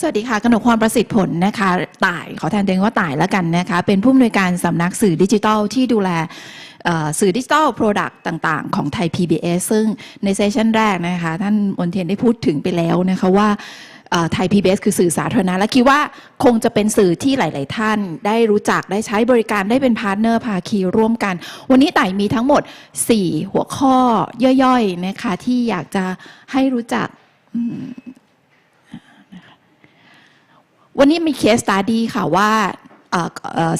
สวัสดีค่ะกนกพรประสิทธิ์ผลนะคะต่ายขอแทนตัวเองว่าต่ายแล้วกันนะคะเป็นผู้อำนวยการสำนักสื่อดิจิทัลที่ดูแลสื่อดิจิทัลโปรดักต์ต่าง ๆ ของไทย PBS ซึ่งในเซสชันแรกนะคะท่านมนเทียนได้พูดถึงไปแล้วนะคะว่าไทย PBS คือสื่อสาธารณะ และคิดว่าคงจะเป็นสื่อที่หลาย ๆ ท่านได้รู้จักได้ใช้บริการได้เป็นพาร์ทเนอร์ภาคีร่วมกัน วันนี้ต่ายมีทั้งหมด 4 หัวข้อย่อย ๆ นะคะที่อยากจะให้รู้จัก วันนี้มีเคสตาดี้ค่ะว่า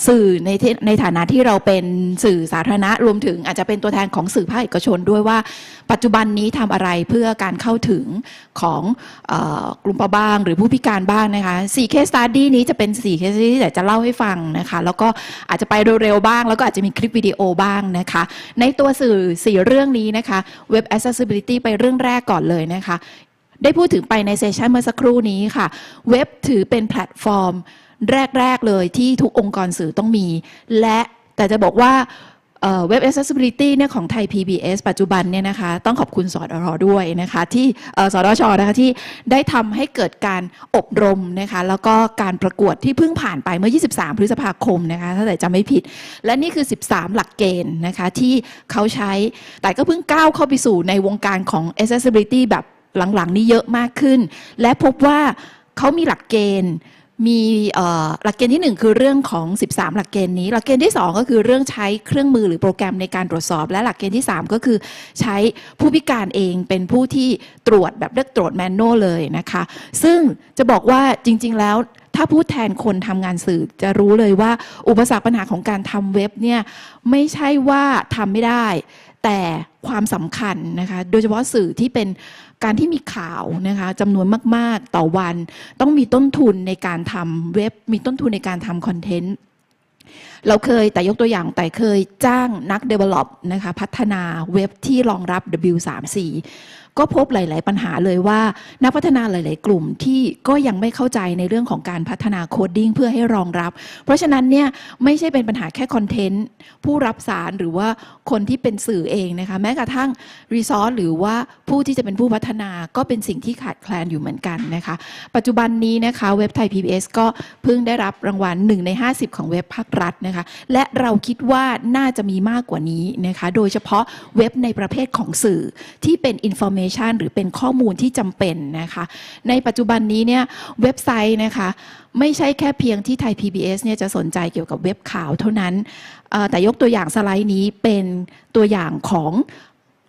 สื่อในในฐานะที่เราเป็นสื่อสาธารณะรวมถึงอาจจะเป็นตัวแทนของสื่อภาคเอกชนด้วยว่า ปัจจุบันนี้ทำอะไรเพื่อการเข้าถึงของอกลุ่มเปราะบาง หรือผู้พิการบ้างนะคะสี่เคสตาดี้นี้จะเป็นสี่เคสที่จะเล่าให้ฟังนะคะแล้วก็อาจจะไปเร็วๆบ้าง แล้วก็อาจจะมีคลิปวิดีโอบ้างนะคะ ในตัวสื่อสี่เรื่องนี้นะคะ Web Accessibility ไปเรื่องแรกก่อนเลยนะคะ ได้พูดถึงไปในเซสชันเมื่อสักครู่นี้ค่ะ เว็บถือเป็นแพลตฟอร์ม แรก ๆ เลยที่ทุกองค์กรสื่อต้องมี และแต่จะบอกว่าเว็บ accessibility เนี่ยของไทย PBS ปัจจุบันเนี่ยนะคะ ต้องขอบคุณสอดรอด้วยนะคะที่เอ่อสอดชนะคะที่ได้ทำให้เกิดการอบรมนะคะ แล้วก็การประกวดที่เพิ่งผ่านไปเมื่อ 23 พฤษภาคมนะคะ ถ้าแต่จำไม่ผิด และนี่คือ 13 หลักเกณฑ์นะคะที่เขาใช้แต่ก็เพิ่งก้าวเข้าไปสู่ในวงการของ accessibility แบบ หลังๆ นี้เยอะมากขึ้น และพบว่าเขามีหลักเกณฑ์มีหลักเกณฑ์ที่ 1 คือเรื่องของ 13 หลักเกณฑ์นี้ หลักเกณฑ์ที่ 2 ก็คือเรื่องใช้เครื่องมือหรือโปรแกรมในการตรวจสอบ และหลักเกณฑ์ที่ 3 ก็คือใช้ผู้พิการเองเป็นผู้ที่ตรวจแบบเลือกตรวจแมนนวลเลยนะคะ ซึ่งจะบอกว่าจริง ๆ แล้วถ้าพูดแทนคนทำงานสื่อจะรู้เลยว่า อุปสรรคปัญหาของการทำเว็บเนี่ยไม่ใช่ว่าทำไม่ได้แต่ความสำคัญนะคะโดยเฉพาะสื่อที่เป็นการที่มีข่าวนะคะจำนวนมาก ๆ ต่อวัน ต้องมีต้นทุนในการทำเว็บ มีต้นทุนในการทำคอนเทนต์เราเคยแต่ยกตัวอย่างแต่เคยจ้างนัก develop นะคะพัฒนาเว็บที่รองรับ W34 ก็พบหลาย ๆ ปัญหาเลยว่า นักพัฒนาหลาย ๆ กลุ่มที่ก็ยังไม่เข้าใจในเรื่องของการพัฒนาโคดดิ้งเพื่อให้รองรับ เพราะฉะนั้นเนี่ยไม่ใช่เป็นปัญหาแค่คอนเทนต์ผู้รับสารหรือว่าคนที่เป็นสื่อเองนะคะแม้กระทั่งรีซอสหรือว่าผู้ที่จะเป็นผู้พัฒนาก็เป็นสิ่งที่ขาดแคลนอยู่เหมือนกันนะคะ ปัจจุบันนี้นะคะเว็บไทย PBS ก็เพิ่งได้รับรางวัล1ใน 50 ของเว็บภาครัฐนะคะ และเราคิดว่าน่าจะมีมากกว่านี้นะคะ โดยเฉพาะเว็บในประเภทของสื่อที่เป็น information หรือเป็นข้อมูลที่จำเป็นนะคะ ในปัจจุบันนี้เนี่ยเว็บไซต์นะคะไม่ใช่แค่เพียงที่ไทย PBS เนี่ยจะสนใจเกี่ยวกับเว็บข่าวเท่านั้น แต่ยกตัวอย่างสไลด์นี้เป็นตัวอย่างของ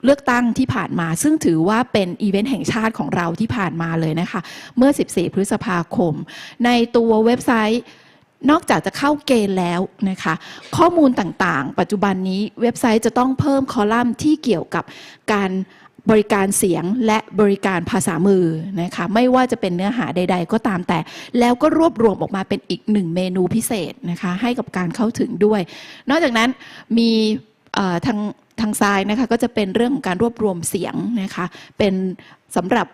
เลือกตั้งที่ผ่านมา ซึ่งถือว่าเป็นอีเวนต์แห่งชาติของเราที่ผ่านมาเลยนะคะ เมื่อ 14 พฤษภาคม ในตัวเว็บไซต์นอกจากจะเข้าเกณฑ์แล้วนะคะ ข้อมูลต่างๆ ปัจจุบันนี้เว็บไซต์จะต้องเพิ่มคอลัมน์ที่เกี่ยวกับการ บริการเสียงและบริการภาษามือนะคะไม่ว่าจะเป็นเนื้อหาใด ๆ ก็ตามแต่ แล้วก็รวบรวมออกมาเป็นอีกหนึ่งเมนูพิเศษนะคะให้กับการเข้าถึงด้วย นอกจากนั้นมีทางทางซ้ายนะคะก็จะเป็นเรื่องของการรวบรวมเสียงนะคะเป็นสำหรับ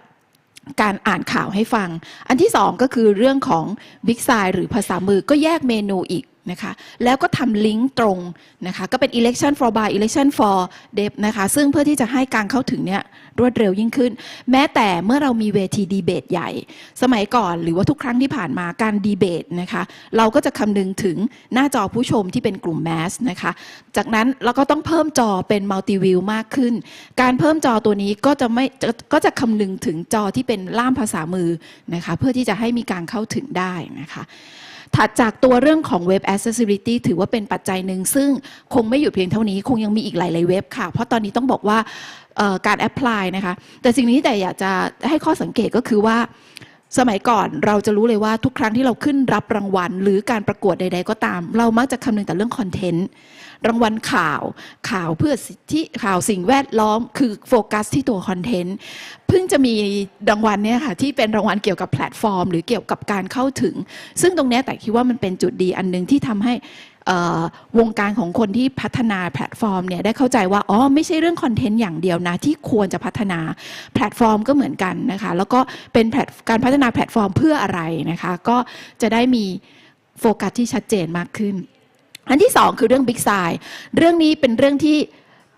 การอ่านข่าวให้ฟัง อันที่สองก็คือเรื่องของบิ๊กไซหรือภาษามือก็แยกเมนูอีก นะคะแล้วก็ทำลิงก์ตรงนะคะก็เป็น election for by election for dev นะคะซึ่งเพื่อที่จะให้การเข้าถึงเนี่ยรวดเร็วยิ่งขึ้น แม้แต่เมื่อเรามีเวทีดีเบตใหญ่ สมัยก่อนหรือว่าทุกครั้งที่ผ่านมาการดีเบตนะคะเราก็จะคำนึงถึงหน้าจอผู้ชมที่เป็นกลุ่มแมสนะคะจากนั้นเราก็ต้องเพิ่มจอเป็นมัลติวิวมากขึ้น การเพิ่มจอตัวนี้ก็จะไม่ก็จะคำนึงถึงจอที่เป็นล่ามภาษามือนะคะเพื่อที่จะให้มีการเข้าถึงได้นะคะ ถัดจากตัวเรื่องของเว็บ accessibility ถือว่าเป็นปัจจัยหนึ่ง ซึ่งคงไม่หยุดเพียงเท่านี้ คงยังมีอีกหลายๆเว็บค่ะ เพราะตอนนี้ต้องบอกว่าการแอพพลายนะคะ แต่สิ่งนี้แต่อยากจะให้ข้อสังเกตก็คือว่าสมัยก่อนเราจะรู้เลยว่าทุกครั้งที่เราขึ้นรับรางวัล หรือการประกวดใด ๆ ก็ตาม เรามักจะคำนึงแต่เรื่องคอนเทนต์ รางวัลข่าว ข่าวเพื่อสิทธิข่าวสิ่งแวดล้อม คือโฟกัสที่ตัวคอนเทนต์เพิ่งจะมีรางวัลเนี่ยค่ะที่เป็นรางวัลเกี่ยวกับแพลตฟอร์ม หรือเกี่ยวกับการเข้าถึง ซึ่งตรงนี้แต่คิดว่ามันเป็นจุดดีอันหนึ่งที่ทำให้วงการของคนที่พัฒนาแพลตฟอร์มเนี่ยได้เข้าใจว่าอ๋อไม่ใช่เรื่องคอนเทนต์อย่างเดียวนะที่ควรจะพัฒนาแพลตฟอร์มก็เหมือนกันนะคะแล้วก็เป็นการพัฒนาแพลตฟอร์มเพื่ออะไรนะคะก็จะได้มีโฟกัสที่ชัดเจนมากขึ้น อันที่สองคือเรื่องบิ๊กไซเรื่องนี้เป็นเรื่องที่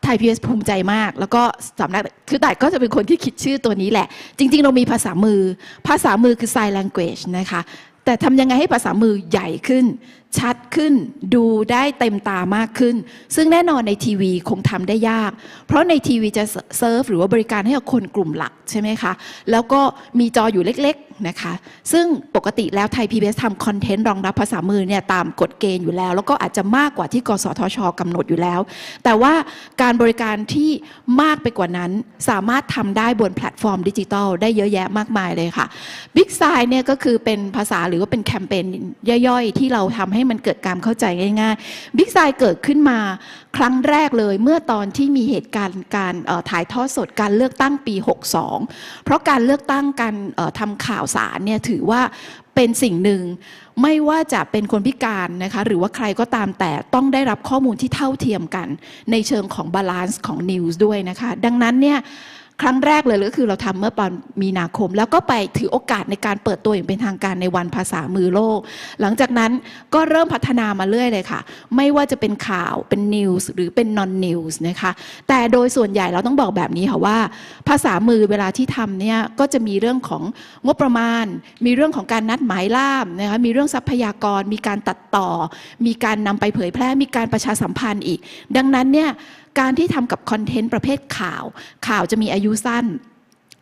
ไทยพีเอสภูมิใจมาก แล้วก็สำนักคือแต่ก็จะเป็นคนที่คิดชื่อตัวนี้แหละ จริง ๆ เรามีภาษามือ ภาษามือคือ sign language นะคะ แต่ทำยังไงให้ภาษามือใหญ่ขึ้นชัดขึ้นดูได้เต็มตามากขึ้น ซึ่งแน่นอนในทีวีคงทำได้ยาก เพราะในทีวีจะเซิร์ฟหรือว่าบริการให้กับคนกลุ่มหลักใช่ไหมคะแล้วก็มีจออยู่เล็กๆนะคะ ซึ่งปกติแล้วไทย PBS ทำคอนเทนต์รองรับภาษามือเนี่ยตามกฎเกณฑ์อยู่แล้ว แล้วก็อาจจะมากกว่าที่กสทชกำหนดอยู่แล้ว แต่ว่าการบริการที่มากไปกว่านั้นสามารถทำได้บนแพลตฟอร์มดิจิทัลได้เยอะแยะมากมายเลยค่ะ Big Sign เนี่ยก็คือเป็นภาษาหรือว่าเป็นแคมเปญย่อยๆ ที่เราทำให้มันเกิดการเข้าใจง่ายๆ Big Sign เกิดขึ้นมาครั้งแรกเลยเมื่อตอนที่มีเหตุการณ์การถ่ายทอดสดการเลือกตั้งปี 62 เพราะการเลือกตั้งการทำข่าวสารเนี่ยถือว่าเป็นสิ่งหนึ่งไม่ว่าจะเป็นคนพิการนะคะหรือว่าใครก็ตามแต่ต้องได้รับข้อมูลที่เท่าเทียมกัน ในเชิงของบาลานซ์ของนิวส์ด้วยนะคะ ดังนั้นเนี่ย ครั้งแรกเลยก็คือเราทำเมื่อตอนมีนาคม แล้วก็ไปถือโอกาสในการเปิดตัวอย่างเป็นทางการในวันภาษามือโลก หลังจากนั้นก็เริ่มพัฒนามาเรื่อยเลยค่ะ ไม่ว่าจะเป็นข่าวเป็นนิวส์หรือเป็นนอนนิวส์นะคะแต่โดยส่วนใหญ่เราต้องบอกแบบนี้ค่ะว่า ภาษามือเวลาที่ทำเนี่ยก็จะมีเรื่องของงบประมาณ มีเรื่องของการนัดหมายล่ามนะคะมีเรื่องทรัพยากร มีการตัดต่อ มีการนำไปเผยแพร่มีการประชาสัมพันธ์อีก ดังนั้นเนี่ย การที่ทำกับคอนเทนต์ประเภทข่าว ข่าวจะมีอายุสั้น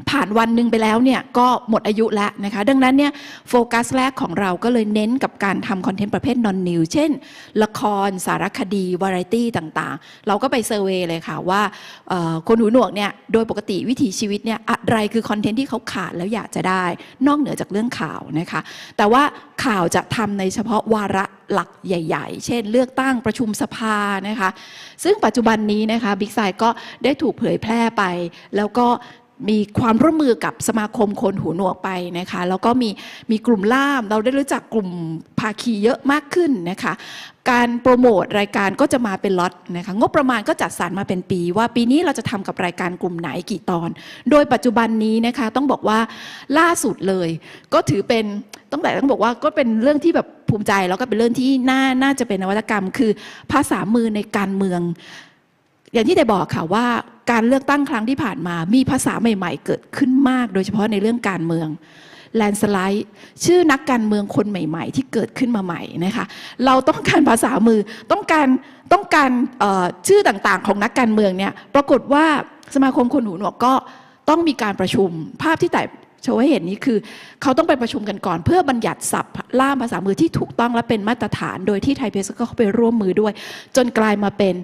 ผ่านวันหนึ่งไปแล้วเนี่ยก็หมดอายุแล้วนะคะ ดังนั้นเนี่ยโฟกัสแรกของเราก็เลยเน้นกับการทำคอนเทนต์ประเภทนอนนิวเช่น ละคร สารคดี วาไรตี้ต่างๆ เราก็ไปเซอร์เวยเลยค่ะว่าคนหูหนวกเนี่ยโดยปกติวิถีชีวิตเนี่ยอะไรคือคอนเทนต์ที่เขาขาดแล้วอยากจะได้ นอกเหนือจากเรื่องข่าวนะคะ แต่ว่าข่าวจะทำในเฉพาะวาระหลักใหญ่ ๆ เช่น เลือกตั้งประชุมสภานะคะ ซึ่งปัจจุบันนี้นะคะบิ๊กไซก็ได้ถูกเผยแพร่ไป แล้วก็ มีความร่วมมือกับสมาคมคนหูหนวกไปนะคะ แล้วก็มีมีกลุ่มล่าม เราได้รู้จักกลุ่มภาคีเยอะมากขึ้นนะคะ การโปรโมทรายการก็จะมาเป็นล็อตนะคะ งบประมาณก็จัดสรรมาเป็นปี ว่าปีนี้เราจะทำกับรายการกลุ่มไหนกี่ตอน โดยปัจจุบันนี้นะคะต้องบอกว่าล่าสุดเลย ก็ถือเป็นต้องแต่ต้องบอกว่าก็เป็นเรื่องที่แบบภูมิใจแล้วก็เป็นเรื่องที่น่าน่าจะเป็นนวัตกรรม คือภาษามือในการเมือง อย่างที่ได้บอกค่ะว่าการเลือกตั้งครั้งที่ผ่านมา มีภาษาใหม่ ๆ เกิดขึ้นมาก โดยเฉพาะในเรื่องการเมืองแลนสไลด์ชื่อนักการเมืองคนใหม่ ๆ ที่เกิดขึ้นมาใหม่นะคะเราต้องการภาษามือต้องการต้องการชื่อต่างๆ ของนักการเมืองเนี่ยปรากฏว่าสมาคมคนหูหนวกก็ต้องมีการประชุม ภาพที่แต่โชว์ให้เห็นนี้คือ เขาต้องไปประชุมกันก่อน เพื่อบัญญัติศัพท์ล่ามภาษามือที่ถูกต้องและเป็นมาตรฐาน โดยที่ไทยเพสก็เข้าไปร่วมมือด้วย จนกลายมาเป็น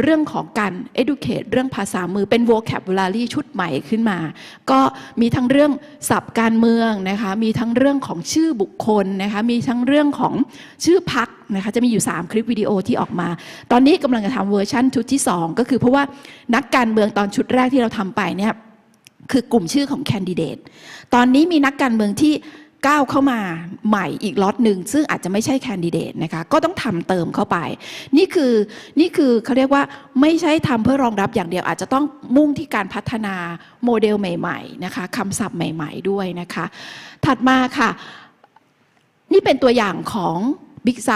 เรื่องของการ educate เรื่องภาษามือเป็น vocabulary ชุดใหม่ขึ้นมา ก็มีทั้งเรื่องศัพท์การเมืองนะคะมีทั้งเรื่องของชื่อบุคคลนะคะมีทั้งเรื่องของชื่อพักนะคะจะมีอยู่ 3 คลิปวิดีโอที่ออกมา ตอนนี้กำลังจะทำเวอร์ชันชุดที่ 2 ก็คือเพราะว่านักการเมืองตอนชุดแรกที่เราทำไปเนี่ยคือกลุ่มชื่อของแคนดิเดต ตอนนี้มีนักการเมืองที่ ก้าวเข้ามาใหม่อีกล็อตหนึ่งซึ่งอาจจะไม่ใช่แคนดิเดตนะคะก็ต้องทำเติมเข้าไป นี่คือนี่คือเขาเรียกว่าไม่ใช่ทำเพื่อรองรับอย่างเดียวอาจจะต้องมุ่งที่การพัฒนาโมเดลใหม่ๆนะคะคำศัพท์ใหม่ ๆด้วยนะคะ ถัดมาค่ะ นี่เป็นตัวอย่างของ บิ๊กไซ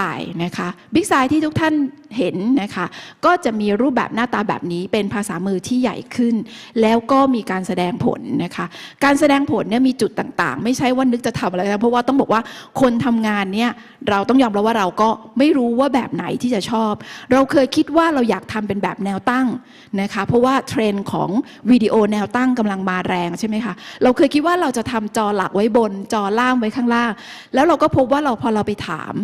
นะคะบิ๊กไซที่ทุกท่านเห็นนะคะก็จะมีรูปแบบหน้าตาแบบนี้เป็นภาษามือที่ใหญ่ขึ้น แล้วก็มีการแสดงผลนะคะการแสดงผลเนี่ยมีจุดต่างๆ ไม่ใช่ว่านึกจะทำอะไรนะเพราะว่าต้องบอกว่าคนทำงานเนี่ยเราต้องยอมรับว่าเราก็ไม่รู้ว่าแบบไหนที่จะชอบ เราเคยคิดว่าเราอยากทำเป็นแบบแนวตั้งนะคะเพราะว่าเทรนด์ของวิดีโอแนวตั้งกำลังมาแรงใช่ไหมคะเราเคยคิดว่าเราจะทำจอหลักไว้บนจอล่างไว้ข้างล่าง แล้วเราก็พบว่าเราพอเราไปถาม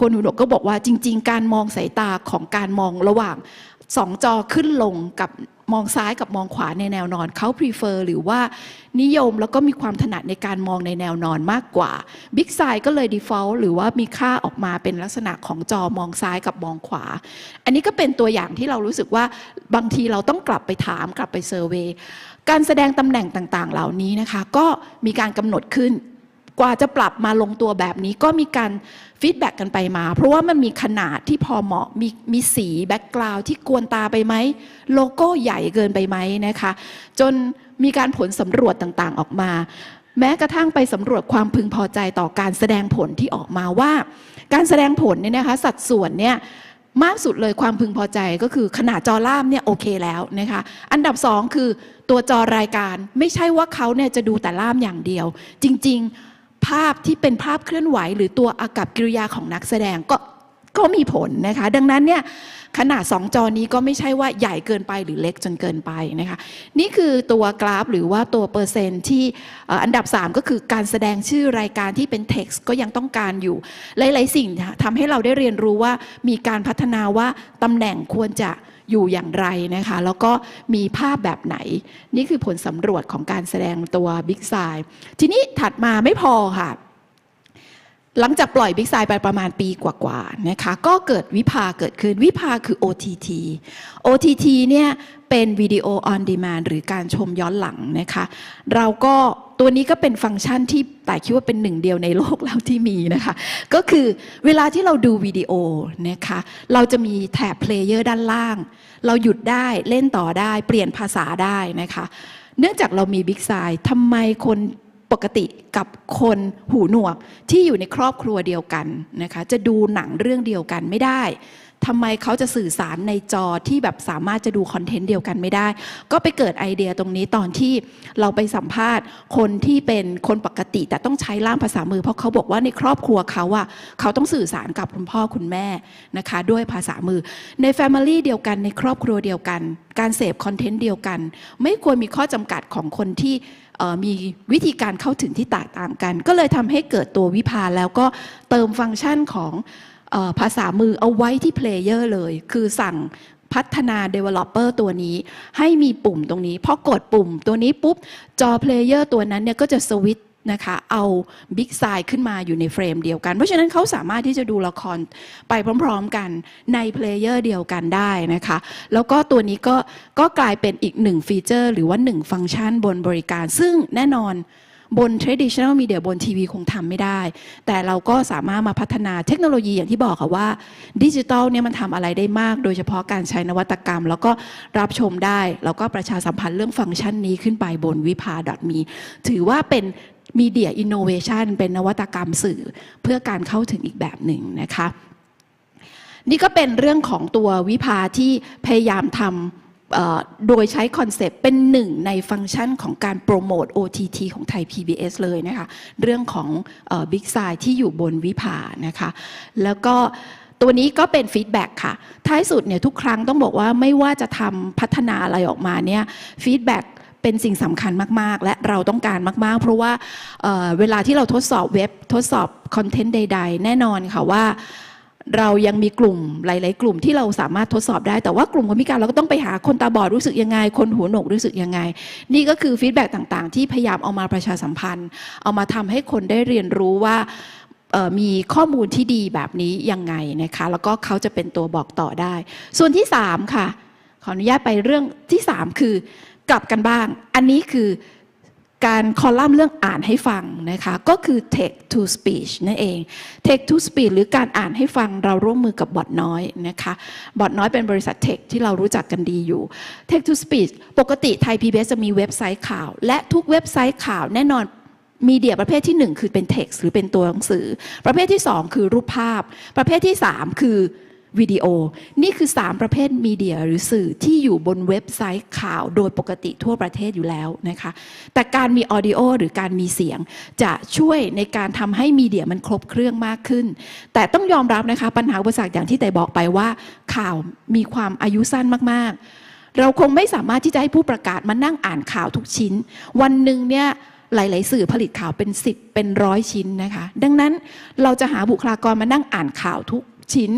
คนหูหนวกก็บอกว่าจริง ๆ การมองสายตาของการมองระหว่างสองจอขึ้นลงกับมองซ้ายกับมองขวาในแนวนอนเขา prefer หรือว่านิยมแล้วก็มีความถนัดในการมองในแนวนอนมากกว่า Big s i ก็เลย default หรือว่ามีค่าออกมาเป็นลักษณะของจอมองซ้ายกับมองขวา อันนี้ก็เป็นตัวอย่างที่เรารู้สึกว่าบางทีเราต้องกลับไปถามกลับไปเซอร์เวยการแสดงตำแหน่งต่างๆ เหล่านี้นะคะ ก็มีการกำหนดขึ้น กว่าจะปรับมาลงตัวแบบนี้ก็มีการฟีดแบ็กกันไปมา เพราะว่ามันมีขนาดที่พอเหมาะมีมีสีแบ็กกราวที่กวนตาไปไหมโลโก้ใหญ่เกินไปไหมนะคะ จนมีการผลสำรวจต่างๆออกมา แม้กระทั่งไปสำรวจความพึงพอใจต่อการแสดงผลที่ออกมาว่า การแสดงผลเนี่ยนะคะสัดส่วนเนี่ยมากสุดเลยความพึงพอใจก็คือขนาดจอล่ามเนี่ยโอเคแล้วนะคะอันดับสองคือตัวจอรายการไม่ใช่ว่าเขาเนี่ยจะดูแต่ล่ามอย่างเดียว จริง ๆ ภาพที่เป็นภาพเคลื่อนไหว หรือตัวอากับกิริยาของนักแสดงก็ก็มีผลนะคะ ดังนั้นเนี่ยขนาด 2 จอนี้ก็ไม่ใช่ว่าใหญ่เกินไปหรือเล็กจนเกินไปนะคะนี่คือตัวกราฟหรือว่าตัวเปอร์เซ็นต์ที่อันดับ 3 ก็คือการแสดงชื่อรายการที่เป็น text ก็ยังต้องการอยู่ หลาย ๆ สิ่งทำให้เราได้เรียนรู้ว่ามีการพัฒนาว่าตำแหน่งควรจะ อยู่อย่างไรนะคะ แล้วก็มีภาพแบบไหน นี่คือผลสำรวจของการแสดงตัว Big s i ทีนี้ถัดมาไม่พอค่ะ หลังจากปล่อย Big s i ไปประมาณปีกว่าๆนะคะก็เกิดวิภาเกิดขึ้นวิภาคือ OTT OTT เนี่ยเป็นวิดีโอ on demand หรือการชมย้อนหลังนะคะ เราก็ตัวนี้ก็เป็นฟังก์ชันที่แต่คิดว่าเป็นหนึ่งเดียวในโลกแล้วที่มีนะคะ ก็คือเวลาที่เราดูวิดีโอนะคะ เราจะมีแถบเพลเยอร์ด้านล่าง เราหยุดได้เล่นต่อได้ เปลี่ยนภาษาได้นะคะ เนื่องจากเรามี Big s i ทำไมคน ปกติกับคนหูหนวกที่อยู่ในครอบครัวเดียวกันนะคะจะดูหนังเรื่องเดียวกันไม่ได้ ทำไมเขาจะสื่อสารในจอที่แบบสามารถจะดูคอนเทนต์เดียวกันไม่ได้ ก็ไปเกิดไอเดียตรงนี้ตอนที่เราไปสัมภาษณ์ คนที่เป็นคนปกติ แต่ต้องใช้ล่ามภาษามือ เพราะเขาบอกว่าในครอบครัวเขาอะเขาต้องสื่อสารกับคุณพ่อคุณแม่นะคะ ด้วยภาษามือในแฟมิลี่เดียวกันในครอบครัวเดียวกัน การเสพคอนเทนต์เดียวกัน ไม่ควรมีข้อจำกัดของคนที่มีวิธีการเข้าถึงที่แตกต่างกัน ก็เลยทำให้เกิดตัววิพาแล้วก็เติมฟังก์ชันของ ภาษามือเอาไว้ที่เพลเยอร์เลย คือสั่งพัฒนา Developer ตัวนี้ ให้มีปุ่มตรงนี้พอกดปุ่มตัวนี้ปุ๊บ จอเพลเยอร์ตัวนั้นเนี่ยก็จะสวิตช์นะคะเอาบิ๊กไซขึ้นมาอยู่ในเฟรมเดียวกัน เพราะฉะนั้นเขาสามารถที่จะดูละครไปพร้อมๆกันในเพลเยอร์เดียวกันได้นะคะ แล้วก็ตัวนี้ก็ก็กลายเป็นอีกหนึ่งฟีเจอร์ หรือว่าหนึ่งฟังก์ชันบนบริการ ซึ่งแน่นอน บน traditional media บนทีวีคงทำไม่ได้ แต่เราก็สามารถมาพัฒนาเทคโนโลยีอย่างที่บอกค่ะว่าดิจิทัลเนี่ยมันทำอะไรได้มาก โดยเฉพาะการใช้นวัตกรรม แล้วก็รับชมได้ แล้วก็ประชาสัมพันธ์เรื่องฟังก์ชันนี้ขึ้นไปบนวิภา .me ถือว่าเป็น Media Innovation เป็นนวัตกรรมสื่อเพื่อการเข้าถึงอีกแบบหนึ่งนะคะ นี่ก็เป็นเรื่องของตัววิภาที่พยายามทำ โดยใช้คอนเซปต์เป็นหนึ่งในฟังก์ชันของการโปรโมท OTT ของไทย PBS เลยนะคะ เรื่องของบิ๊กไซที่อยู่บนวิภานะคะ แล้วก็ตัวนี้ก็เป็นฟีดแบ็กค่ะ ท้ายสุดเนี่ยทุกครั้งต้องบอกว่าไม่ว่าจะทำพัฒนาอะไรออกมาเนี่ยฟีดแบ็กเป็นสิ่งสำคัญมาก ๆ และเราต้องการมาก ๆ เพราะว่าเเวลาที่เราทดสอบเว็บทดสอบคอนเทนต์ใด ๆ แน่นอนค่ะว่า เรายังมีกลุ่มหลาย ๆ กลุ่มที่เราสามารถทดสอบได้ แต่ว่ากลุ่มคนพิการเราก็ต้องไปหาคนตาบอดรู้สึกยังไง คนหูหนวกรู้สึกยังไง นี่ก็คือฟีดแบ็กต่างๆ ที่พยายามเอามาประชาสัมพันธ์ เอามาทำให้คนได้เรียนรู้ว่ามีข้อมูลที่ดีแบบนี้ยังไงนะคะ แล้วก็เขาจะเป็นตัวบอกต่อได้ ส่วนที่ 3 ค่ะ ขออนุญาตไปเรื่องที่ 3 คือกลับกันบ้าง อันนี้คือ การคอลัมน์เรื่องอ่านให้ฟังนะคะ ก็คือ text to speech นั่นเอง text to speech หรือการอ่านให้ฟังเราร่วมมือกับบอทน้อยนะคะบอทน้อยเป็นบริษัทเทคที่เรารู้จักกันดีอยู่ text to speech ปกติไทย PBS จะมีเว็บไซต์ข่าว และทุกเว็บไซต์ข่าวแน่นอนมีเดียประเภทที่ 1 คือเป็น text หรือเป็นตัวหนังสือ ประเภทที่ 2 คือรูปภาพ ประเภทที่ 3 คือ วิดีโอ นี่คือ 3 ประเภทมีเดียหรือสื่อที่อยู่บนเว็บไซต์ข่าวโดยปกติทั่วประเทศอยู่แล้วนะคะ แต่การมีออดิโอหรือการมีเสียง จะช่วยในการทำให้มีเดียมันครบเครื่องมากขึ้น แต่ต้องยอมรับนะคะปัญหาอุปสรรคอย่างที่แต่บอกไปว่า ข่าวมีความอายุสั้นมากๆ เราคงไม่สามารถที่จะให้ผู้ประกาศมานั่งอ่านข่าวทุกชิ้น วันหนึ่งเนี่ยหลาย ๆ สื่อผลิตข่าวเป็น10เป็นร้อยชิ้นนะคะ ดังนั้นเราจะหาบุคลากรมานั่งอ่านข่าวทุกชิ้น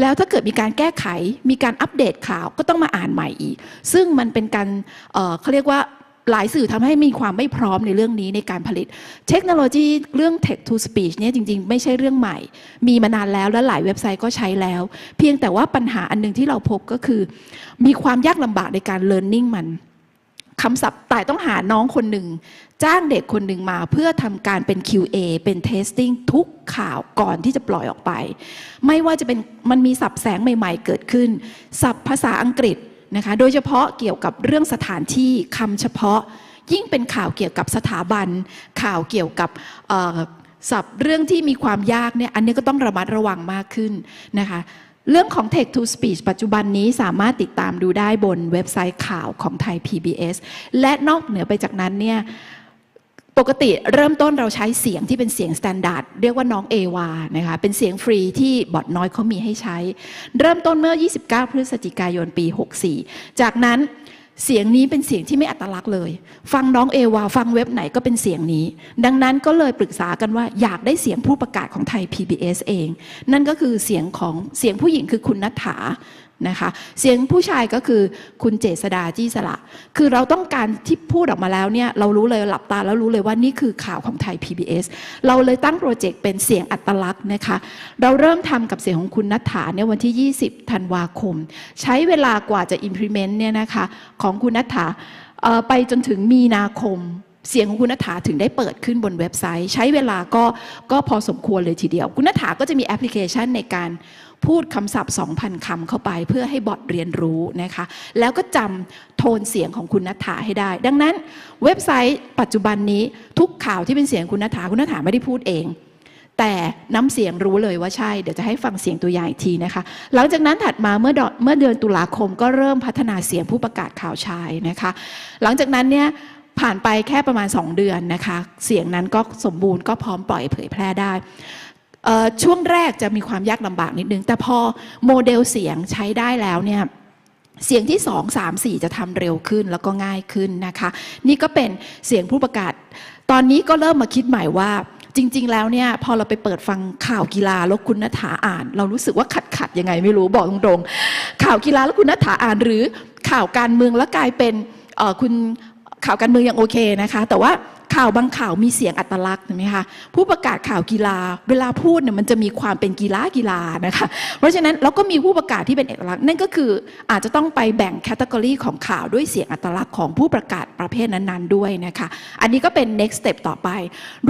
แล้วถ้าเกิดมีการแก้ไข มีการอัปเดตข่าวก็ต้องมาอ่านใหม่อีก ซึ่งมันเป็นการเเขาเรียกว่าหลายสื่อทำให้มีความไม่พร้อมในเรื่องนี้ในการผลิต เทคโนโลยีเรื่อง text to speech เนี่ยจริงๆ ไม่ใช่เรื่องใหม่ มีมานานแล้วและหลายเว็บไซต์ก็ใช้แล้ว เพียงแต่ว่าปัญหาอันหนึงที่เราพบก็คือ มีความยากลำบากในการ learning มัน คำศัพท์แต่ต้องหาน้องคนหนึ่ง จ้างเด็กคนหนึ่งมาเพื่อทำการเป็น QA เป็น testing ทุกข่าวก่อนที่จะปล่อยออกไป ไม่ว่าจะเป็นมันมีศัพท์แสงใหม่ๆ เกิดขึ้นศัพท์ภาษาอังกฤษนะคะโดยเฉพาะเกี่ยวกับเรื่องสถานที่คำเฉพาะ ยิ่งเป็นข่าวเกี่ยวกับสถาบัน ข่าวเกี่ยวกับอ่อศัพท์เรื่องที่มีความยากเนี่ยอันนี้ก็ต้องระมัดระวังมากขึ้นนะคะ เรื่องของ Text to Speech ปัจจุบันนี้สามารถติดตามดูได้บนเว็บไซต์ข่าวของไทย PBS และนอกเหนือไปจากนั้นเนี่ยปกติเริ่มต้นเราใช้เสียงที่เป็นเสียงสแตนดาร์ดเรียกว่าน้องเอวานะคะเป็นเสียงฟรีที่บอดน้อยเขามีให้ใช้ เริ่มต้นเมื่อ 29 พฤศจิกายนปี 64 จากนั้น เสียงนี้เป็นเสียงที่ไม่อัตลักษณ์เลย ฟังน้องเอวาฟังเว็บไหนก็เป็นเสียงนี้ ดังนั้นก็เลยปรึกษากันว่าอยากได้เสียงผู้ประกาศของไทย PBS เอง นั่นก็คือเสียงของเสียงผู้หญิงคือคุณนัฐา นะคะ เสียงผู้ชายก็คือคุณเจษดาจี้สละ คือเราต้องการที่พูดออกมาแล้วเนี่ยเรารู้เลยหลับตาแล้วรู้เลยว่านี่คือข่าวของไทย PBS เราเลยตั้งโปรเจกต์เป็นเสียงอัตลักษณ์นะคะ เราเริ่มทำกับเสียงของคุณนัฐาเนี่ยวันที่ 20 ธันวาคม ใช้เวลากว่าจะ implement เนี่ยนะคะของคุณนัฐาไปจนถึงมีนาคมเสียงของคุณนัฐาถึงได้เปิดขึ้นบนเว็บไซต์ ใช้เวลาก็ก็พอสมควรเลยทีเดียว คุณนัฐาก็จะมีแอปพลิเคชันในการ พูดคำศัพท์ 2,000 คำเข้าไป เพื่อให้บอทเรียนรู้นะคะ แล้วก็จำโทนเสียงของคุณนัฐาให้ได้ ดังนั้นเว็บไซต์ปัจจุบันนี้ทุกข่าวที่เป็นเสียงคุณนัฐาคุณนัฐาไม่ได้พูดเอง แต่น้ำเสียงรู้เลยว่าใช่ เดี๋ยวจะให้ฟังเสียงตัวอย่างอีกทีนะคะ หลังจากนั้นถัดมาเมื่อเมื่อเดือนตุลาคมก็เริ่มพัฒนาเสียงผู้ประกาศข่าวชายนะคะ หลังจากนั้นเนี่ยผ่านไปแค่ประมาณ 2 เดือนนะคะ เสียงนั้นก็สมบูรณ์ก็พร้อมปล่อยเผยแพร่ได้ ช่วงแรกจะมีความยากลำบากนิดนึง แต่พอโมเดลเสียงใช้ได้แล้วเนี่ยเสียงที่ 2 3 4 จะทำเร็วขึ้นแล้วก็ง่ายขึ้นนะคะ นี่ก็เป็นเสียงผู้ประกาศ ตอนนี้ก็เริ่มมาคิดใหม่ว่าจริง ๆ แล้วเนี่ยพอเราไปเปิดฟังข่าวกีฬาแล้วคุณนัฐาอ่าน เรารู้สึกว่าขัดขัดๆยังไงไม่รู้บอกตรงๆข่าวกีฬาแล้วคุณนัฐาอ่านหรือข่าวการเมืองแล้วกลายเป็นคุณข่าวการเมืองยังโอเคนะคะ แต่ว่า ข่าวบางข่าวมีเสียงอัตลักษณ์เห็นไหมคะผู้ประกาศข่าวกีฬา เวลาพูดเนี่ยมันจะมีความเป็นกีฬากีฬานะคะเพราะฉะนั้นเราก็มีผู้ประกาศที่เป็นเอกลักษณ์นั่นก็คืออาจจะต้องไปแบ่งแคตตากรีของข่าวด้วยเสียงอัตลักษณ์ของผู้ประกาศประเภทนั้นๆด้วยนะคะอันนี้ก็เป็น next step ต่อไป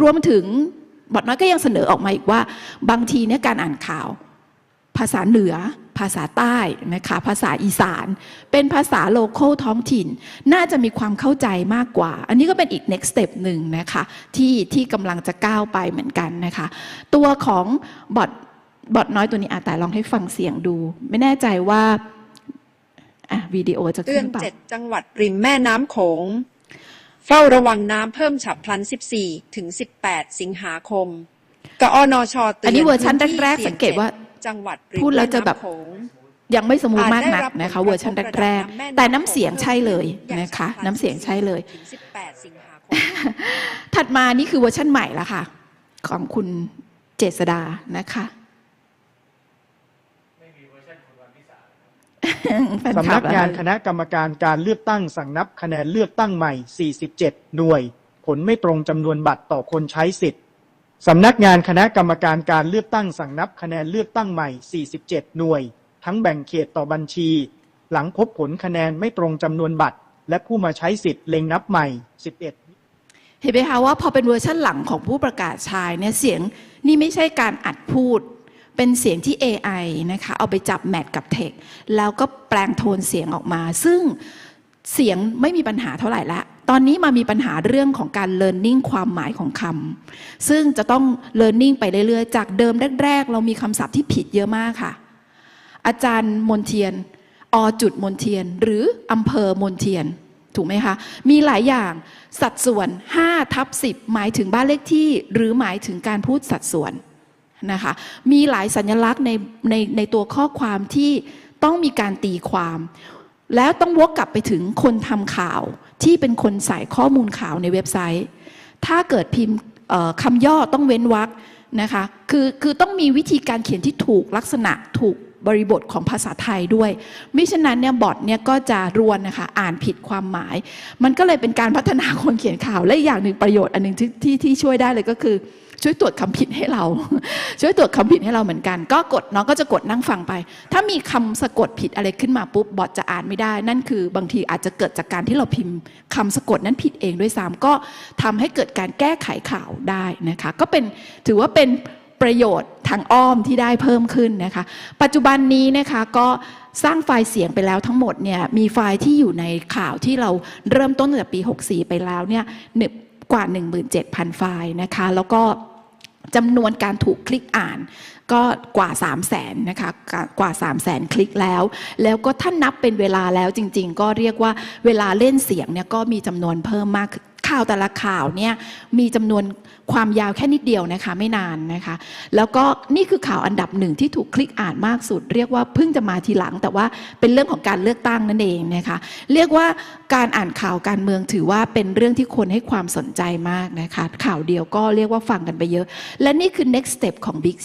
รวมถึงบทน้อยก็ยังเสนอออกมาอีกว่า บางทีเนี่ยการอ่านข่าว ภาษาเหนือ ภาษาใต้นะคะภาษาอีสาน เป็นภาษาโลโก้ท้องถิ่น น่าจะมีความเข้าใจมากกว่า อันนี้ก็เป็นอีก next step หนึ่งนะคะที่ที่กำลังจะก้าวไปเหมือนกันนะคะ ตัวของบอทบอทน้อยตัวนี้อาแต่ลองให้ฟังเสียงดู ไม่แน่ใจว่าอะวิดีโอจะเตืขึ้อนนเปล่าเจ็ดจังหวัดริมแม่น้ำโขง เฝ้าระวังน้ำเพิ่มฉับพลัน 14 ถึง 18 สิงหาคมกอนชเตือนอันนี้เวอร์ชันพื้ที่แรกๆสังเกตว่า จังหวัดริมพูดแล้วจะแบบม่น้ำโขงยังไม่สมูทมากนักอาจได้รับนะคะผลกระทบเวอร์ชันแรกระดับน้ำแม่ๆน้ำแต่น้ำเสียงใช่เลยอย่างนะคะฉับพลัน้ำเสียงใช่เลยถึง18สิงหาคมถัดมานี่คือเวอร์ชันใหม่แล้วค่ะ ของคุณเจษดานะคะแฟนคสำลันับกงานเหรอคณะกรรมการการเลือกตั้งสั่งนับคะแนนเลือกตั้งใหม่ 47 หน่วย ผลไม่ตรงจำนวนบัตรต่อคนใช้สิทธิ์ สำนักงานคณะกรรมการการเลือกตั้งสั่งนับคะแนนเลือกตั้งใหม่ 47 หน่วย ทั้งแบ่งเขตต่อบัญชี หลังพบผลคะแนนไม่ตรงจำนวนบัตร และผู้มาใช้สิทธิ์เล็งนับใหม่ 11เห็นไหมคะว่าพอเป็นเวอร์ชันหลังของผู้ประกาศชายเนี่ยเสียงนี่ไม่ใช่การอัดพูด เป็นเสียงที่ AI นะคะเอาไปจับแมทกับเทคแล้วก็แปลงโทนเสียงออกมา ซึ่งเสียงไม่มีปัญหาเท่าไหร่ละ ตอนนี้มามีปัญหาเรื่องของการ learning ความหมายของคำซึ่งจะต้อง learning ไปเรื่อยๆ จากเดิมแรกๆ เรามีคำศัพท์ที่ผิดเยอะมากค่ะ อาจารย์มนเทียน อจุดมนเทียน หรืออำเภอมนเทียน ถูกไหมคะ มีหลายอย่างสัดส่วน5ทับ10 หมายถึงบ้านเลขที่ หรือหมายถึงการพูดสัดส่วนนะคะ มีหลายสัญลักษณ์ในในในตัวข้อความที่ต้องมีการตีความ แล้วต้องวกกลับไปถึงคนทำข่าวที่เป็นคนใส่ข้อมูลข่าวในเว็บไซต์ ถ้าเกิดพิมพ์คำย่อต้องเว้นวรรคนะคะคือคือต้องมีวิธีการเขียนที่ถูกลักษณะถูกบริบทของภาษาไทยด้วย มิฉะนั้นเนี่ยบอทเนี่ยก็จะรวนนะคะอ่านผิดความหมาย มันก็เลยเป็นการพัฒนาคนเขียนข่าวและอย่างหนึ่งประโยชน์อันหนึ่งที่ที่ที่ช่วยได้เลยก็คือ ช่วยตรวจคำผิดให้เรา ช่วยตรวจคำผิดให้เราเหมือนกัน ก็กดน้องก็จะกดนั่งฟังไป ถ้ามีคำสะกดผิดอะไรขึ้นมาปุ๊บบอทจะอ่านไม่ได้ นั่นคือบางทีอาจจะเกิดจากการที่เราพิมพ์คำสะกดนั้นผิดเองด้วยซ้ำก็ทำให้เกิดการแก้ไขข่าวได้นะคะ ก็เป็นถือว่าเป็นประโยชน์ทางอ้อมที่ได้เพิ่มขึ้นนะคะ ปัจจุบันนี้นะคะก็สร้างไฟล์เสียงไปแล้วทั้งหมดเนี่ยมีไฟล์ที่อยู่ในข่าวที่เราเริ่มต้นตั้งแต่ปี 64 ไปแล้วเนี่ย กว่า 17,000 ไฟล์นะคะ แล้วก็จำนวนการถูกคลิกอ่านก็กว่า 3 0 0แสนนะคะกว่ากว่า 3 0 0แสนคลิกแล้ว แล้วก็ถ้านับเป็นเวลาแล้วจริง ๆ ก็เรียกว่าเวลาเล่นเสียงเนี่ยก็มีจำนวนเพิ่มมากข่าวแต่ละข่าวเนี่ยมีจำนวน ความยาวแค่นิดเดียวนะคะไม่นานนะคะ แล้วก็นี่คือข่าวอันดับหนึ่งที่ถูกคลิกอ่านมากสุด เรียกว่าเพิ่งจะมาทีหลัง แต่ว่าเป็นเรื่องของการเลือกตั้งนั่นเองนะคะเรียกว่าการอ่านข่าวการเมืองถือว่าเป็นเรื่องที่คนให้ความสนใจมากนะคะข่าวเดียวก็เรียกว่าฟังกันไปเยอะ และนี่คือ next step ของ big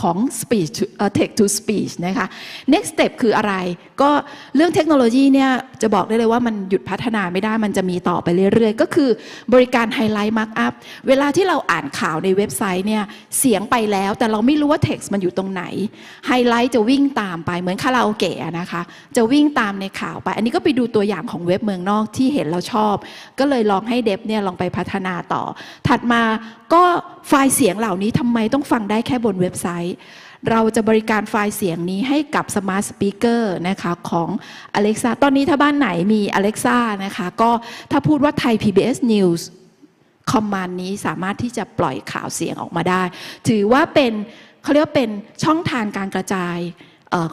ของ speech to- เอ่อ text to speech นะคะ next step คืออะไรก็เรื่องเทคโนโลยีเนี่ยจะบอกได้เลยว่ามันหยุดพัฒนาไม่ได้มันจะมีต่อไปเรื่อยๆ ก็คือบริการไฮไลท์มาร์กอัพเวลาที่เราอ่านข่าวในเว็บไซต์เนี่ยเสียงไปแล้วแต่เราไม่รู้ว่า text มันอยู่ตรงไหนไฮไลท์จะวิ่งตามไปเหมือนคาราโอเกะอะนะคะ จะวิ่งตามในข่าวไป อันนี้ก็ไปดูตัวอย่างของเว็บเมืองนอกที่เห็นเราชอบ ก็เลยลองให้เดฟเนี่ยลองไปพัฒนาต่อ ถัดมาก็ไฟล์เสียงเหล่านี้ทำไมต้องฟังได้แค่บนเว็บไซต์ เราจะบริการไฟล์เสียงนี้ให้กับ Smart Speaker นะคะของ Alexa ตอนนี้ถ้าบ้านไหนมี Alexa นะคะก็ถ้าพูดว่าไทย PBS News คอมมานด์นี้สามารถที่จะปล่อยข่าวเสียงออกมาได้ ถือว่าเป็นเขาเรียกว่าเป็นช่องทางการกระจาย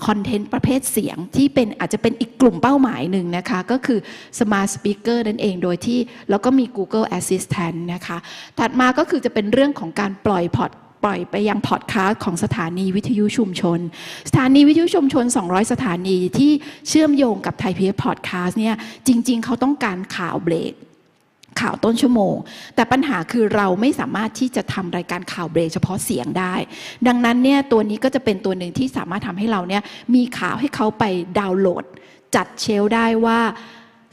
คอนเทนต์ประเภทเสียงที่เป็นอาจจะเป็นอีกกลุ่มเป้าหมายหนึ่งนะคะ ก็คือ Smart Speaker นั่นเองโดยที่ แล้วก็มี Google Assistant นะคะ ถัดมาก็คือจะเป็นเรื่องของการปล่อยพอด ปล่อยไปยังพอดคาสต์ของสถานีวิทยุชุมชน สถานีวิทยุชุมชน 200 สถานีที่เชื่อมโยงกับไทยพีพอดคาสต์เนี่ยจริง ๆ เขาต้องการข่าวเบรกข่าวต้นชั่วโมง แต่ปัญหาคือเราไม่สามารถที่จะทำรายการข่าวเบรกเฉพาะเสียงได้ ดังนั้นเนี่ยตัวนี้ก็จะเป็นตัวหนึ่งที่สามารถทำให้เราเนี่ยมีข่าวให้เขาไปดาวน์โหลด จัดเชลฟ์ได้ว่า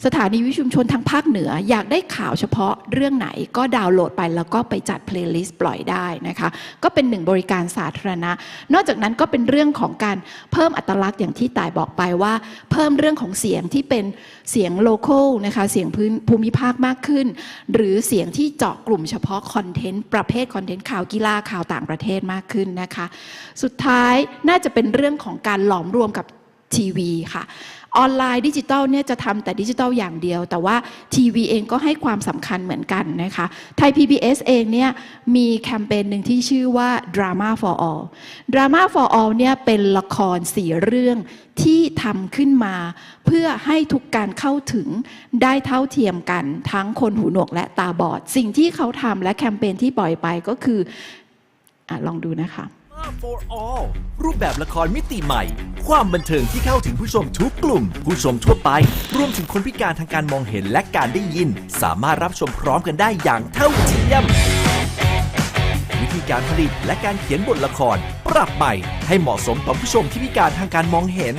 สถานีวิชุมชนทางภาคเหนือ อยากได้ข่าวเฉพาะเรื่องไหนก็ดาวน์โหลดไปแล้วก็ไปจัดเพลย์ลิสต์ปล่อยได้นะคะ ก็เป็นหนึ่งบริการสาธารณะ นอกจากนั้นก็เป็นเรื่องของการเพิ่มอัตลักษณ์อย่างที่ตายบอกไปว่า เพิ่มเรื่องของเสียงที่เป็นเสียงโลโก้นะคะเสียงพื้นภูมิภาคมากขึ้น หรือเสียงที่เจาะกลุ่มเฉพาะคอนเทนต์ประเภทคอนเทนต์ข่าวกีฬาข่าวต่างประเทศมากขึ้นนะคะ สุดท้ายน่าจะเป็นเรื่องของการหลอมรวมกับทีวีค่ะ ออนไลน์ดิจิตอลเนี่ยจะทำแต่ดิจิตอลอย่างเดียว แต่ว่าทีวีเองก็ให้ความสำคัญเหมือนกันนะคะไทย PBS เองเนี่ยมีแคมเปญหนึ่งที่ชื่อว่า Drama for All Drama for All เนี่ยเป็นละครสี่เรื่องที่ทำขึ้นมา เพื่อให้ทุกการเข้าถึงได้เท่าเทียมกันทั้งคนหูหนวกและตาบอด สิ่งที่เขาทำและแคมเปญที่ปล่อยไปก็คืออลองดูนะคะ for all รูปแบบละครมิติใหม่ ความบันเทิงที่เข้าถึงผู้ชมทุกกลุ่ม ผู้ชมทั่วไป รวมถึงคนพิการทางการมองเห็นและการได้ยิน สามารถรับชมพร้อมกันได้อย่างเท่าเทียม วิธีการผลิตและการเขียนบทละคร ปรับใหม่ให้เหมาะสมต่อผู้ชมที่พิการทางการมองเห็น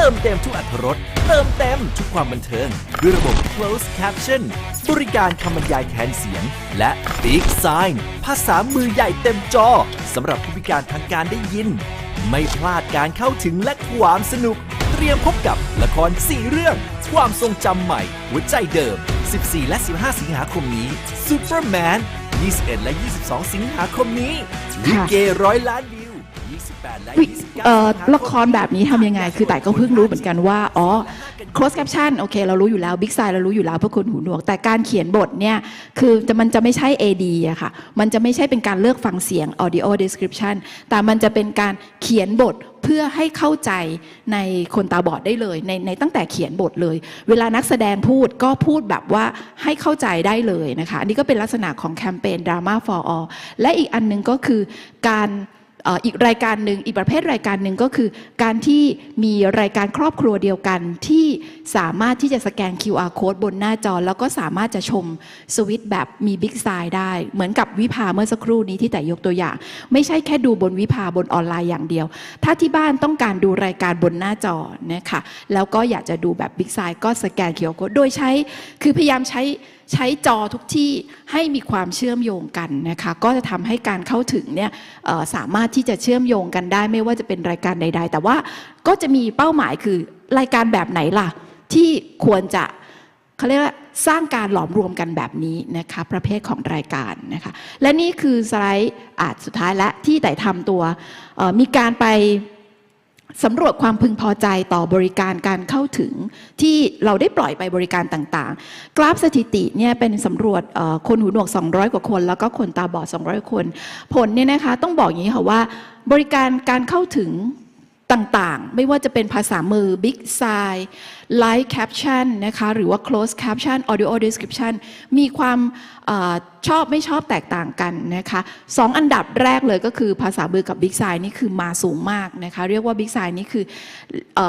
เติมเต็มทุกอรรถรสเติมเต็มทุกความบันเทิง ด้วยระบบ closed caption บริการคำบรรยายแทนเสียง และ Big Sign ภาษามือใหญ่เต็มจอสำหรับผู้พิการทางการได้ยิน ไม่พลาดการเข้าถึงและความสนุก เตรียมพบกับละคร 4 เรื่อง ความทรงจำใหม่ หัวใจเดิม 14 และ 15 สิงหาคมนี้ Superman 21 และ 22 สิงหาคมนี้ลิเกร้อยล้านวิว เอ่อสิงหาคมละครแบบนี้ทำยังไง คือแต่ายก็เพิ่งรู้เหมือนกันว่า อ๋อ close caption โอเค เรารู้อยู่แล้ว big sign เรารู้อยู่แล้วเพื่อคนหูหนวก แต่การเขียนบทเนี่ย คือจะมันจะไม่ใช่ AD อะค่ะ มันจะไม่ใช่เป็นการเลือกฟังเสียง audio description แต่มันจะเป็นการเขียนบทเพื่อให้เข้าใจในคนตาบอดได้เลยในในตั้งแต่เขียนบทเลย เวลานักแสดงพูดก็พูดแบบว่าให้เข้าใจได้เลยนะคะ อันนี้ก็เป็นลักษณะของแคมเปญ Drama for All และอีกอันหนึงก็คือการเอีกรายการหนึ่งอีกประเภทรายการหนึ่งก็คือ การที่มีรายการครอบครัวเดียวกันที่สามารถที่จะสแกน QR code บนหน้าจอ แล้วก็สามารถจะชมสวิตช์แบบมีบิ๊กไซด์ได้ เหมือนกับวิภาเมื่อสักครู่นี้ที่แต่ยกตัวอย่าง ไม่ใช่แค่ดูบนวิภาบนออนไลน์อย่างเดียว ถ้าที่บ้านต้องการดูรายการบนหน้าจอนะคะแล้วก็อยากจะดูแบบบิ๊กไซด์ก็สแกน QR code โดยใช้คือพยายามใช้ ใช้จอทุกที่ให้มีความเชื่อมโยงกันนะคะก็จะทำให้การเข้าถึงเนี่ยสามารถที่จะเชื่อมโยงกันได้ไม่ว่าจะเป็นรายการใด ๆ แต่ว่าก็จะมีเป้าหมายคือรายการแบบไหนล่ะ ที่ควรจะเขาเรียกว่าสร้างการหลอมรวมกันแบบนี้นะคะประเภทของรายการนะคะและนี่คือสไลด์อาจสุดท้ายและที่แต่ทำตัวมีการไป สำรวจความพึงพอใจต่อบริการการเข้าถึงที่เราได้ปล่อยไปบริการต่างๆ กราฟสถิติเนี่ยเป็นสำรวจคนหูหนวก 200 กว่าคน แล้วก็คนตาบอด 200 คน ผลเนี่ยนะคะต้องบอกอย่างนี้ค่ะว่า บริการการเข้าถึง ต่างๆ ไม่ว่าจะเป็นภาษามือ Big Sign Live Caption นะคะ หรือว่า Close Caption Audio Description มีความอชอบไม่ชอบแตกต่างกันนะคะสองอันดับแรกเลยก็คือภาษามือกับ Big Sign นี่คือมาสูงมากนะคะ เรียกว่า Big Sign นี่คืออ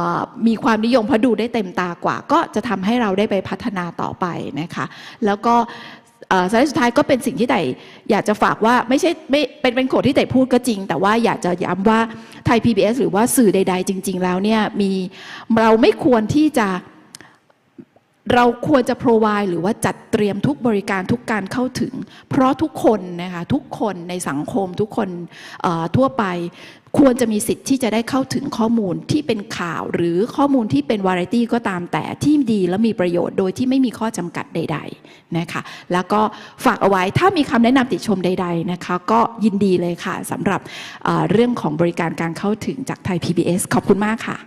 มีความนิยมเพราะดูได้เต็มตากว่า ก็จะทำให้เราได้ไปพัฒนาต่อไปนะคะ แล้วก็ สไลด์สุดท้ายก็เป็นสิ่งที่แต่อยากจะฝากว่าไม่ใช่ไม่เป็นเป็นโขดที่แต่พูดก็จริง แต่ว่าอยากจะย้ำว่าไทย PBS หรือว่าสื่อใด ๆ จริง ๆ แล้วเนี่ยมีเราไม่ควรที่จะเราควรจะ provide หรือว่าจัดเตรียมทุกบริการทุกการเข้าถึง เพราะทุกคนนะคะทุกคนในสังคมทุกคนทั่วไป ควรจะมีสิทธิ์ที่จะได้เข้าถึงข้อมูลที่เป็นข่าวหรือข้อมูลที่เป็นวาไรตี้ก็ตามแต่ที่ดีและมีประโยชน์โดยที่ไม่มีข้อจำกัดใด ๆนะคะแล้วก็ฝากเอาไว้ถ้ามีคำแนะนำติชมใด ๆนะคะ ก็ยินดีเลยค่ะสำหรับเอ่อเรื่องของบริการการเข้าถึงจากไทย PBS ขอบคุณมากค่ะ